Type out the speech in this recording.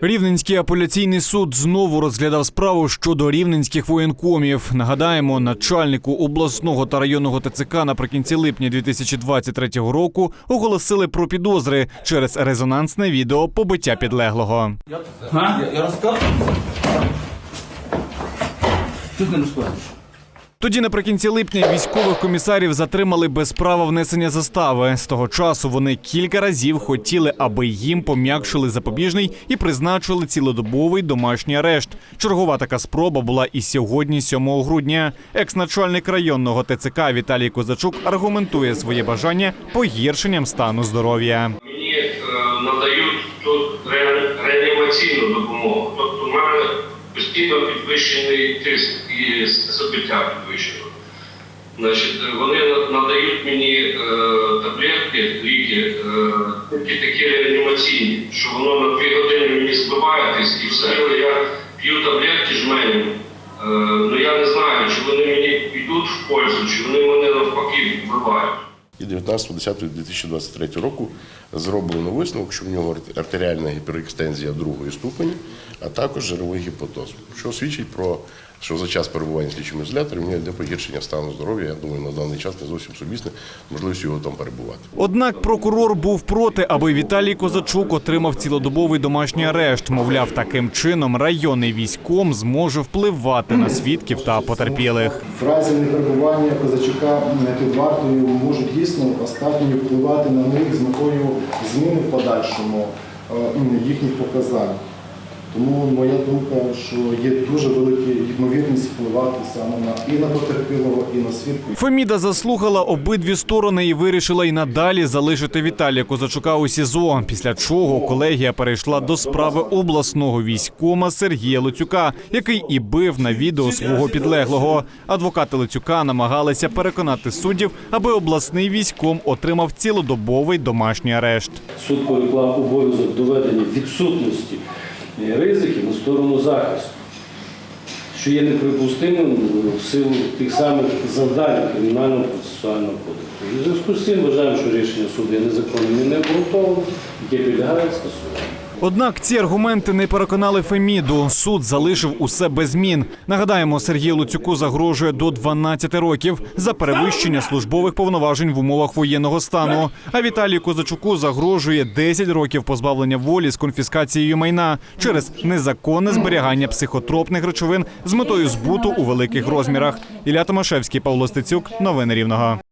Рівненський апеляційний суд знову розглядав справу щодо рівненських воєнкомів. Нагадаємо, начальнику обласного та районного ТЦК наприкінці липня 2023 року оголосили про підозри через резонансне відео побиття підлеглого. Я, я розказую. Що ти не розказуєш? Тоді наприкінці липня військових комісарів затримали без права внесення застави. З того часу вони кілька разів хотіли, аби їм пом'якшили запобіжний і призначили цілодобовий домашній арешт. Чергова така спроба була і сьогодні, 7 грудня. Екс-начальник районного ТЦК Віталій Козачук аргументує своє бажання погіршенням стану здоров'я. Мені е, надають постійно підвищений тиск і забиття підвищено. Значить, вони надають мені е, таблетки, ліки, е, тільки такі реанімаційні, що воно на дві години мені збиває тиск і все. Я п'ю таблетки жменю. Е, ну я не знаю, чи вони мені йдуть в пользу, чи вони мене навпаки вбивають. І 19.10.2023 року зроблено висновок, що в нього артеріальна гіперекстензія другої ступені, а також жировий гіпотоз, що свідчить про що за час перебування в слідчому ізоляторі в нього йде погіршення стану здоров'я. Я думаю, на даний час не зовсім сумісне можливість його там перебувати. Однак прокурор був проти, аби Віталій Козачук отримав цілодобовий домашній арешт. Мовляв, таким чином районний військом зможе впливати на свідків та потерпілих. В разі неперебування Козачука під вартою можуть дійсно остатньо впливати на них з метою зміни в подальшому е, їхніх показань. Тому моя думка, що є дуже велика ймовірність впливати саме на і на потерпілого, і на свідків. Феміда заслухала обидві сторони і вирішила й надалі залишити Віталія Козачука у СІЗО. Після чого колегія перейшла до справи обласного військома Сергія Луцюка, який і бив на відео свого підлеглого. Адвокати Луцюка намагалися переконати суддів, аби обласний військом отримав цілодобовий домашній арешт. Суд переклав обов'язок доведення відсутності ризиків на сторону захисту, що є неприпустимим в силу тих самих завдань кримінального процесуального кодексу. І в зв'язку з цим вважаємо, що рішення суду є незаконним і необґрунтованим, яке підлягає скасуванню. Однак ці аргументи не переконали Феміду. Суд залишив усе без змін. Нагадаємо, Сергію Луцюку загрожує до 12 років за перевищення службових повноважень в умовах воєнного стану. А Віталію Козачуку загрожує 10 років позбавлення волі з конфіскацією майна через незаконне зберігання психотропних речовин з метою збуту у великих розмірах. Ілля Томашевський, Павло Стецюк. Новини Рівного.